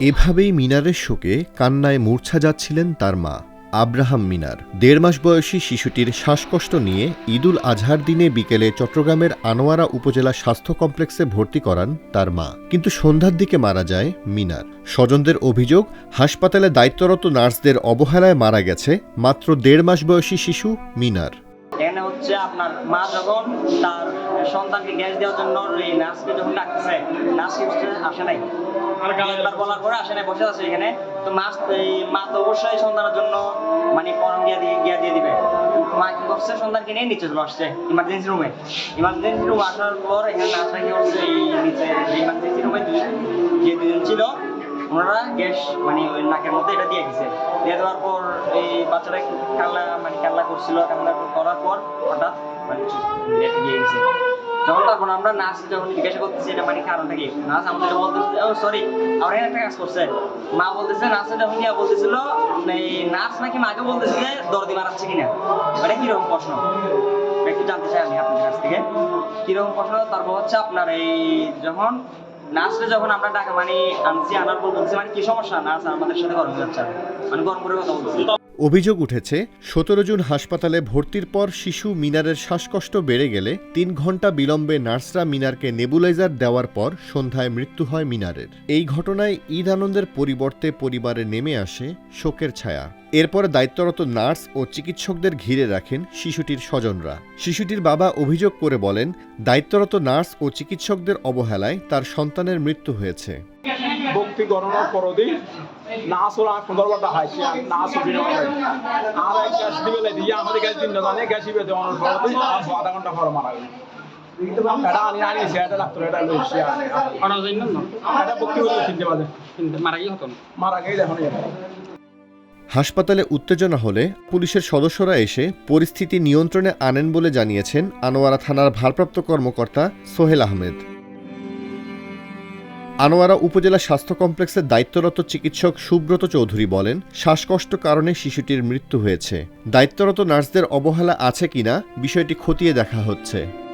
এভাবেই মিনারের শোকে কান্নায় মূর্ছা যাচ্ছিলেন তার মা, আব্রাহাম মিনার। দেড় মাস বয়সী শিশুটির শ্বাসকষ্ট নিয়ে ঈদুল আজহার দিনে বিকেলে চট্টগ্রামের আনোয়ারা উপজেলা স্বাস্থ্য কমপ্লেক্সে ভর্তি করান তার মা। কিন্তু সন্ধ্যার দিকে মারা যায় মিনার। স্বজনদের অভিযোগ, হাসপাতালে দায়িত্বরত নার্সদের অবহেলায় মারা গেছে মাত্র দেড় মাস বয়সী শিশু মিনার। এখানে হচ্ছে আপনার মা যখন তার সন্তানকে গ্যাস দেওয়ার জন্য এই নার্সকে যখন ডাকতেছে নার্স কিন্তু আসে নাই? একবার বলার পরে আসে নাই বসে আছে এখানে। তো নার্স এই মা তো অবশ্যই সন্তানের জন্য মানে পরম গিয়া দিয়ে গিয়া দিয়ে দিবে। মা কি করছে? সন্তানকে নিয়ে নিচে চলে আসছে ইমার্জেন্সি রুমে ইমার্জেন্সি রুমে আসার পর এখানে নার্সরা কি করছে? এই নিচে ইমার্জেন্সি রুমে যে দুজন ছিল ওনারা গ্যাস মানে ওই নাকের মধ্যে এটা দিয়ে গেছে দিয়ে দেওয়ার পর এই বাচ্চাটা কান্না মানে কান্না করছিল কান্না করার পর হঠাৎ মানে যখন তখন আমরা নার্স যখন জিজ্ঞাসা করতেছি, এটা মানে কারণটা কি? নার্স আমাদের বলতেছে, ও সরি আমার এখানে একটা কাজ করছে। মা বলতেছে, নার্স যখন গিয়ে বলতেছিল এই নার্স নাকি মাকে বলতেছে যে দর্দি মারাচ্ছে কিনা? এটা কীরকম প্রশ্ন? একটু জানতে চাই আমি আপনার কাছ থেকে। কীরকম প্রশ্ন? তারপর হচ্ছে আপনার এই যখন নার্সটা যখন আমরা টাকা মানে আনছি, আনার পর বলছি মানে কি সমস্যা? নার্স আমাদের সাথে গরম যাচ্ছে মানে গরম করে কথা বলছি অভিযোগ উঠেছে, সতেরো জুন হাসপাতালে ভর্তির পর শিশু মিনারের শ্বাসকষ্ট বেড়ে গেলে তিন ঘণ্টা বিলম্বে নার্সরা মিনারকে নেবুলাইজার দেওয়ার পর সন্ধ্যায় মৃত্যু হয় মিনারের। এই ঘটনায় ঈদ আনন্দের পরিবর্তে পরিবারে নেমে আসে শোকের ছায়া। এরপরে দায়িত্বরত নার্স ও চিকিৎসকদের ঘিরে রাখেন শিশুটির স্বজনরা। শিশুটির বাবা অভিযোগ করে বলেন, দায়িত্বরত নার্স ও চিকিৎসকদের অবহেলায় তার সন্তানের মৃত্যু হয়েছে। ভক্তি গণনার পরদিন না আসলে আর সুন্দর বাটা হাইছি না আর এক গ্যাস দিবে দিয়ে আমাদের গ্যাস দিন জানে গ্যাস দিবে দেওয়ানোর পরদিন আর আধা ঘণ্টা পর মারা গেল। এটা আনি আনিছে এটা ডাক্তার এটা লইছে আনার জন্য এটা ভক্তি হলে চিনতে পারে মারা গিয়ে হতো মারা গেলে এখন হাসপাতালে উত্তেজনা হলে পুলিশের সদস্যরা এসে পরিস্থিতি নিয়ন্ত্রণে আনেন বলে জানিয়েছেন আনোয়ারা থানার ভারপ্রাপ্ত কর্মকর্তা সোহেল আহমেদ। আনোয়ারা উপজেলা স্বাস্থ্য কমপ্লেক্সের দায়িত্বরত চিকিৎসক সুব্রত চৌধুরী বলেন, শ্বাসকষ্ট কারণে শিশুটির মৃত্যু হয়েছে। দায়িত্বরত নার্সদের অবহেলা আছে কিনা বিষয়টি খতিয়ে দেখা হচ্ছে।